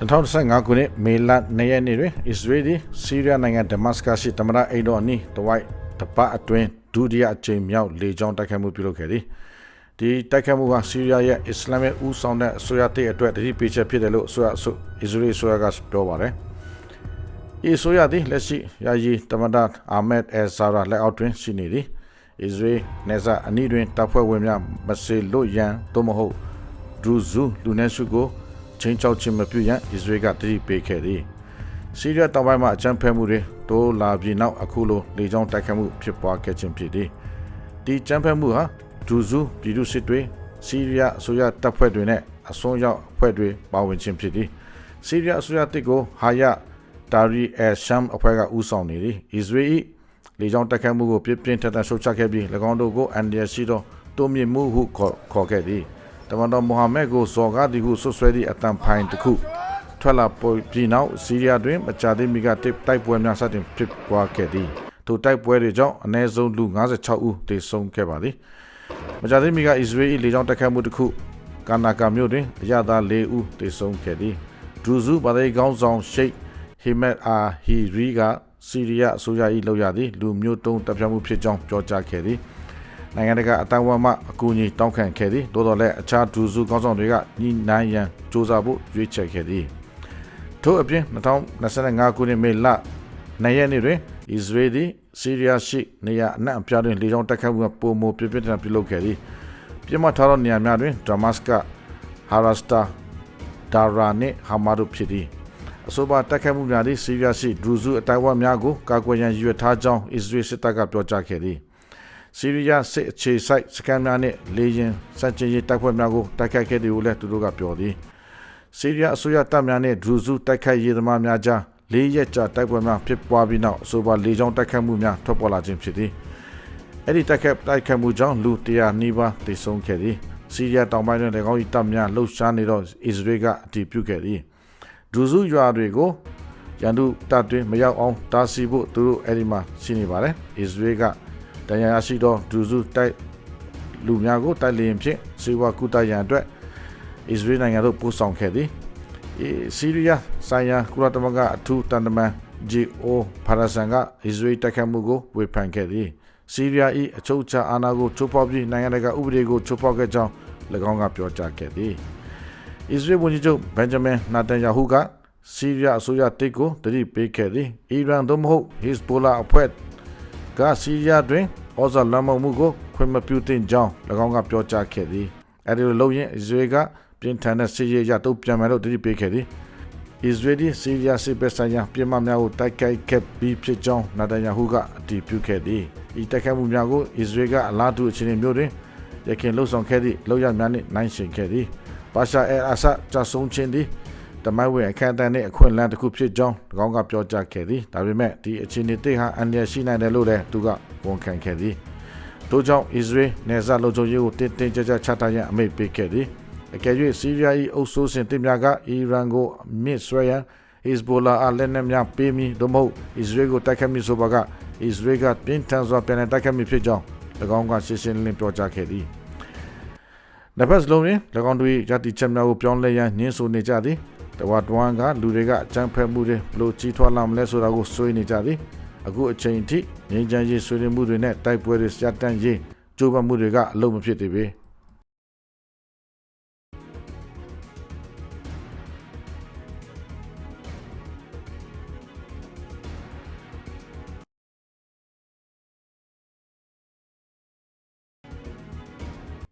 2015ခုနှစ်မေလ2ရက်နေ့တွင်အစ္စရေးသည်ဆီးရီးယားနိုင်ငံဒမတ်စကတ်ရှိတမရအိမ်တော်အနီးတဝိုက်တပတ်အတွင်းဒုတိယအကြိမ်မြောက်လေကြောင်းတိုက်ခိုက်မှုပြုလုပ်ခဲ့သည်ဒီတိုက်ခိုက်မှုကဆီးရီးယားရဲ့အစ္စလာမ်ရဲ့ဦးဆောင်တဲ့အစိုးရတည်အတွက်တတိပေးချက်ဖြစ်တယ်လို့အစိုးရအစိုးအစ္စရေးအစိုးရကပြောပါတယ်ဤအစိုးရသည်လက်ရှိယာယီတမဒတ်အာမက်အယ်ဆာရာလက်အောက်တွင်ရှိနေသည်အစ္စရေးနေဇာအနီးတွင်တပ်ဖွဲ့ဝင်များမစေလွတ်ရန်သို့မဟုတ်ဒရူဇူလူနက်စုကို ချင်းချောက်ချင်းမပြုရန်အစ္စရေးကတတိပေးခဲ့သည်ဆီးရီးယားတောင်ပိုင်းမှာအကြမ်းဖက်မှုတွေတိုးလာပြီးနောက်အခုလိုလေကြောင်းတိုက်ခတ်မှုဖြစ်ပွားခဲ့ခြင်းဖြစ်သည်ဒီအကြမ်းဖက်မှုဟာဒူဇူပြည်သူစစ်တွေဆီးရီးယားအစိုးရတပ်ဖွဲ့တွေနဲ့အစွန်းရောက်အဖွဲ့တွေပါဝင်ခြင်းဖြစ်သည်ဆီးရီးယားအစိုးရတစ်ကိုဟာယတာရီအရှမ်အဖွဲ့ကဦးဆောင်နေသည်အစ္စရေးလေကြောင်းတိုက်ခတ်မှုကိုပြင်းပြင်းထန်ထန်ရှုတ်ချခဲ့ပြီး၎င်းတို့ကိုအန်ဒီယရှိသောတိုးမြင့်မှုဟုခေါ်ခေါ်ခဲ့သည် တမန်တော်မိုဟာမက်ကိုဇော်ကားဒီဟုဆွဆွဲသည့်အတန်ဖိုင်တစ်ခုထွက်လာပေါ်ပြီးနောက်ဆီးရီးယားတွင်မကြာသေးမီကတစ်တိုက်ပွဲများစတင်ဖြစ်ပွားခဲ့သည်ထိုတိုက်ပွဲတွေကြောင့်အနည်းဆုံးလူ56ဦးသေဆုံးခဲ့ပါသည်မကြာသေးမီကအစ္စရေးလေကြောင်းတိုက်ခိုက်မှုတစ်ခုကာနာကာမြို့တွင်အရသား၄ဦးသေဆုံးခဲ့သည်ဒရူဇူဘာသာကောင်းဆောင်ရှိတ်ဟီမက်အာဟီရီကဆီးရီးယားအစိုးရ၏လောက်ရသည်လူမျိုးတုံးတပ်ဖြတ်မှုဖြစ်ကြောင်းပြောကြားခဲ့သည် နိုင်ငံတကာအတိုင်းအဝန်းမှအကူအညီတောင်းခံခဲ့သည်သို့တော်လည်းအခြားဒူစုကောင်းဆောင်တွေကညီနိုင်ရန်စ조사ဖို့ရွေးချယ်ခဲ့သည်ထို့အပြင်2025ခုနှစ်မေလ၂ရက်နေ့တွင်အစ္စရေးသည်ဆီးရီးယားရှိနေရာအနှံ့အပြားတွင်လေကြောင်းတိုက်ခိုက်မှုကပုံမပြပြထန်ပြုလုပ်ခဲ့သည်ပြစ်မှတ်ထားသောနေရာများတွင်ဒမတ်စကတ်ဟာရစတာဒါရာနှင့်ဟာမာတို့ဖြစ်သည်အဆိုပါတိုက်ခိုက်မှုများသည်ဆီးရီးယားရှိဒူစုအတိုင်းအဝန်းများကိုကာကွယ်ရန်ရည်ရွယ်ထားကြောင်းအစ္စရေးစစ်တပ်ကပြောကြားခဲ့သည် ဆီးရီးယားစစ်အခြေစိုက်စကန်များနဲ့လေရင်စက်ချင်းရေးတိုက်ပွဲများကိုတိုက်ခိုက်ခဲ့တယ်လို့လည်းသူတို့ကပြောသည်ဆီးရီးယားအစိုးရတပ်များနဲ့ဒရူဇူတိုက်ခိုက်ရေးသမားများကြားလေးရက်ကြာတိုက်ပွဲများဖြစ်ပွားပြီးနောက်အဆိုပါလေကြောင်းတိုက်ခိုက်မှုများထွက်ပေါ်လာခြင်းဖြစ်သည်အဲ့ဒီတိုက်ခိုက်တိုက်ခိုက်မှုကြောင့်လူ100နီးပါးသေဆုံးခဲ့သည်ဆီးရီးယားတောင်ပိုင်းတွင်၎င်း၏တပ်များလှုပ်ရှားနေတော့အစ္စရေးကအတည်ပြုခဲ့သည်ဒရူဇူရွာတွေကိုရန်သူတပ်တွင်မရောက်အောင်တားဆီးဖို့သူတို့အဲ့ဒီမှာရှိနေပါတယ်အစ္စရေးက တန်ရာရရှိသောဒူဇူတိုက်လူများကိုတိုက်လျင်ဖြင့်စေဝါကုတရန်အတွက်အစ္စရေးနိုင်ငံသို့ပို့ဆောင်ခဲ့သည်အေဆီးရီးယားဆိုင်ရာကုလသမဂ္ဂအထူးတန်တမန်ဂျီအိုဖာရဆန်ကအစ္စရေးတိုက်ခိုက်မှုကိုဝေဖန်ခဲ့သည်ဆီးရီးယား၏အချုပ်အခြာအာဏာကိုချိုးဖောက်ပြီးနိုင်ငံတကာဥပဒေကိုချိုးဖောက်ခဲ့ကြောင်း၎င်းကပြောကြားခဲ့သည်အစ္စရေးဝန်ကြီးချုပ်ဘန်ဂျမင်နာတန်ယာဟုကဆီးရီးယားအစိုးရတစ်ကိုတတိပေးခဲ့သည်အီရန်သို့မဟုတ်ဟစ်ဘိုလာအဖွဲ့ ကဆီးရီးယားတွင်ဩဇာလွှမ်းမိုးမှုကိုခွင့်မပြုသင့်ကြောင်း၎င်းကပြောကြားခဲ့သည်အဲဒီလိုလုပ်ရင်အစ္စရေးကပြင်းထန်တဲ့စစ်ရေးရတုံ့ပြန်မယ်လို့တတိပေးခဲ့သည်အစ္စရေးဒီဆီးရီးယားစစ်ပဲဆိုင်ရာပြည်မများကိုတိုက်ခိုက်ခဲ့ပြီးဖြစ်ကြောင်းနာတန်ယာဟုကအတည်ပြုခဲ့သည်ဤတိုက်ခိုက်မှုများကိုအစ္စရေးကအလားတူအခြေအနေမျိုးတွင်ရခင်လှုပ်ဆောင်ခဲ့သည့်လောက်ရများနှင့်နိုင်ရှင်ခဲ့သည်ပါရှာအယ်အဆတ်ကြဆုံးခြင်းသည် တမိုင်းဝင်အခမ်းအနားနဲ့အခွင့်အလမ်းတစ်ခုဖြစ်ကြောင်း၎င်းကပြောကြားခဲ့သည်ဒါပေမဲ့ဒီအခြေအနေတိတ်ဟာအန္တရာယ်ရှိနိုင်တယ်လို့လည်းသူကဝန်ခံခဲ့သည်ထို့ကြောင့်အစ္စရေးနယ်စပ်လုံခြုံရေးကိုတင်းတင်းကြပ်ကြပ်ချထားရန်အမိန့်ပေးခဲ့သည်အကယ်၍ဆီးရီးယား၏အုပ်စိုးစဉ်တင်များကအီရန်ကိုမြစ်ဆွဲရန်ဟစ်ဘိုလာအလက်နက်များပေးမည်သို့မဟုတ်အစ္စရေးကိုတိုက်ခတ်မည်ဆိုပါကအစ္စရေးကပြင်းထန်စွာပြန်လည်တိုက်ခတ်မည်ဖြစ်ကြောင်း၎င်းကရှင်းရှင်းလင်းလင်းပြောကြားခဲ့သည်။နဖက်စလုံးတွင်၎င်းတို့၏ယတိချက်များကိုပြောင်းလဲရန်ညှင်းဆိုနေကြသည်။ တဝါတဝမ်းကလူတွေကအကြမ်းဖက်မှုတွေဘလို့ကြီးထွားလာမလဲဆိုတာကိုစိုးရိမ်နေကြသည်။အခုအချိန်အထိငြိမ်းချမ်းရေးဆွေးနွေးမှုတွေနဲ့တိုက်ပွဲတွေစတန်ရေးကြိုးပမ်းမှုတွေကအလုံးမဖြစ်သေးပေ။